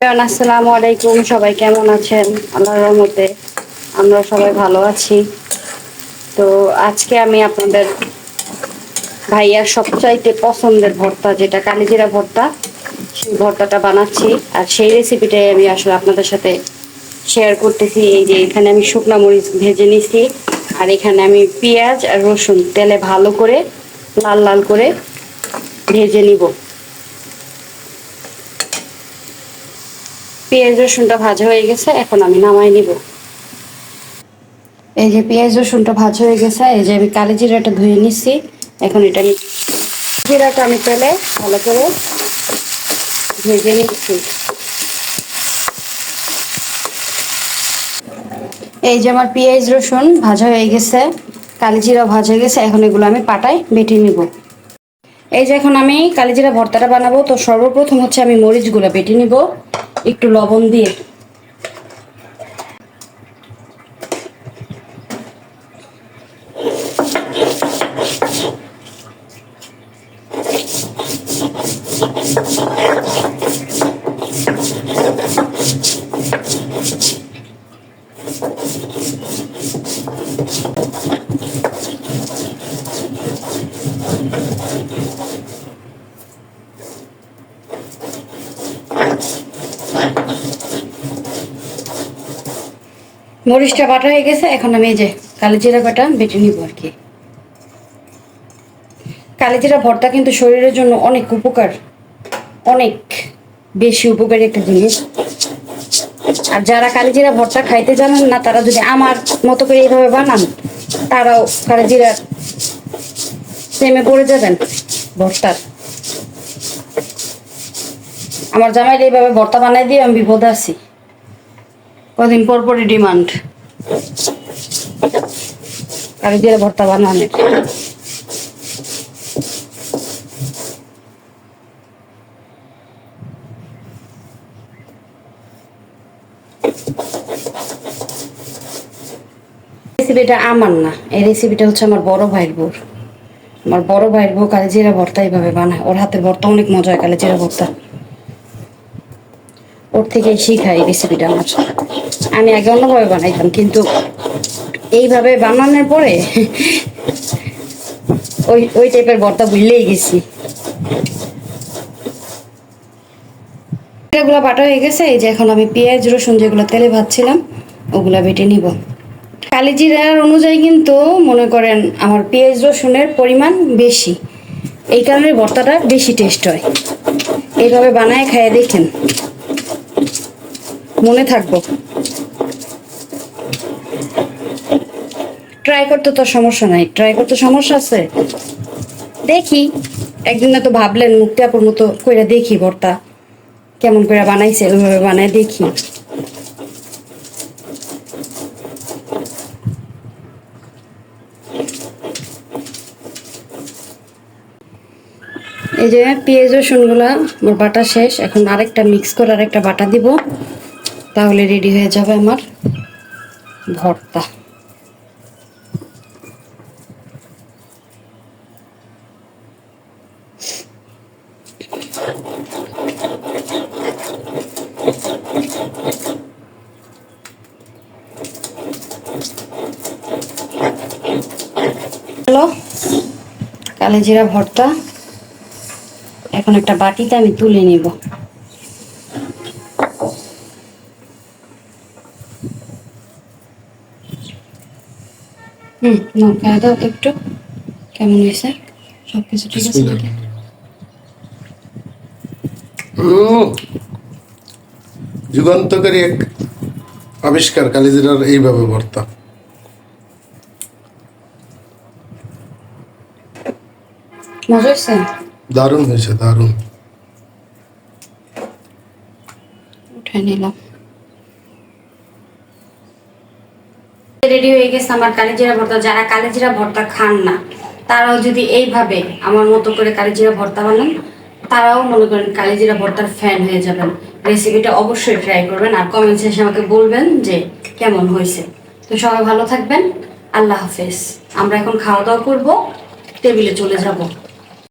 আসসালামু আলাইকুম। সবাই কেমন আছেন? আল্লাহর রহমতে আমরা সবাই ভালো আছি। তো আজকে আমি আপনাদের ভাইয়ার সবচাইতে পছন্দের ভর্তা যেটা কালিজিরা ভর্তা, সেই ভর্তাটা বানাচ্ছি। আর সেই রেসিপিটাই আমি আসলে আপনাদের সাথে শেয়ার করতেছি। এই যে এখানে আমি শুকনা মরিচ ভেজে নিছি, আর এখানে আমি পেঁয়াজ আর রসুন তেলে ভালো করে লাল লাল করে ভেজে নিব। পেঁয়াজ রসুনটা ভাজা হয়ে গেছে, এখন আমি নামাই নিব। এই যে পেঁয়াজ রসুনটা ভাজা হয়ে গেছে, এই যে আমি কালি জিরাটা ধুয়ে নিচ্ছি এখন এটা আমি জিরাটা আমি তেলে ভালো করে ভেজে নিচ্ছি। এই যে আমার পেঁয়াজ রসুন ভাজা হয়ে গেছে, কালি জিরা ভাজা হয়ে গেছে, এখন এগুলো আমি পাটায় বেটে নিব। এই যে এখন আমি কালিজিরা ভর্তাটা বানাবো, তো সর্বপ্রথম হচ্ছে আমি মরিচগুলো বেটে নিব। একটু লবণ দিয়ে। মরিচটা বাটা হয়ে গেছে, এখন আমি এই যে কালিজিরা বাটা বেটে নিব আর কি। কালিজিরা ভর্তা কিন্তু শরীরের জন্য অনেক উপকার, অনেক বেশি উপকারী একটা জিনিস। আর যারা কালিজিরা ভর্তা খাইতে জানেন না, তারা যদি আমার মতো করে এইভাবে বানান, তারাও কালিজিরা প্রেমে পড়ে যাবেন ভর্তার। আমার জামাইটা এইভাবে ভর্তা বানাই দিয়ে আমি বিপদে আছি। কদিন পর পরই ডিমান্ড। কারি দিয়ে ভর্তা বানানোর রেসিপিটা আমার না। এই রেসিপিটা হচ্ছে আমার বড় ভাইয়ের বউর আমার বড় ভাইয়ের বউ কালিজিরা ভর্তা এইভাবে বানায়। ওর হাতের ভর্তা অনেক মজা হয় কালিজিরা ভর্তা। ওর থেকে শিখাই এই রেসিপিটা আমার। আমি আগে অন্যভাবে বানাইতাম, কিন্তু এইভাবে বানানোর পরে ওই ওই টাইপের ভর্তা ভুললেই গেছি। এগুলো বাটা হয়ে গেছে, এই যে এখন আমি পেঁয়াজ, রসুন যেগুলো তেলে ভাজছিলাম, ওগুলা বেটে নিব। কালিজিরার অনুযায়ী কিন্তু মনে করেন আমার পেঁয়াজ, রসুনের পরিমাণ বেশি। এই কারণে ভর্তাটা বেশি টেস্ট হয়। এইভাবে বানায় খাইয়ে দেখেন। মনে থাকব। ট্রাই করতে তো সমস্যা নাই। ট্রাই করতে সমস্যা আছে? দেখি। একদিন তো ভাবলেন মুক্তি আপুর মতো কইরা দেখি ভর্তা। কেমন করে বানাইছে, ওইভাবে বানায় দেখি। এই যে পেঁয়াজ, রসুনগুলা আমার বাটা শেষ। এখন আরেকটা মিক্স করে আরেকটা বাটা দিব। তাহলে রেডি হয়ে যাবে আমার ভর্তা। হ্যালো কালেজিরা ভর্তা। এখন একটা বাটিতে আমি তুলে নিব। হুম খাওয়া দাও তো একটু। কেমন হয়েছে? সব কিছু ঠিক আছে নাকি? যুগান্তকারী এক আবিষ্কার কালিজিরার এইভাবে ভর্তা দারুণ হয়েছে দারুণ। উঠে নিলাম। রেডি হয়ে গেছে আমার কালিজিরা ভর্তা। যারা কালিজিরা ভর্তা খান না তারাও যদি এইভাবে আমার মতো করে কালিজিরা ভর্তা বানান তারাও মনে করেন কালিজিরা ভর্তার ফ্যান হয়ে যাবেন। রেসিপিটা অবশ্যই ট্রাই করবেন আর কমেন্ট সেশনে আমাকে বলবেন যে কেমন হয়েছে। তো সবাই ভালো থাকবেন। আল্লাহ হাফেজ। আমরা এখন খাওয়া দাওয়া করব, টেবিলে চলে যাব।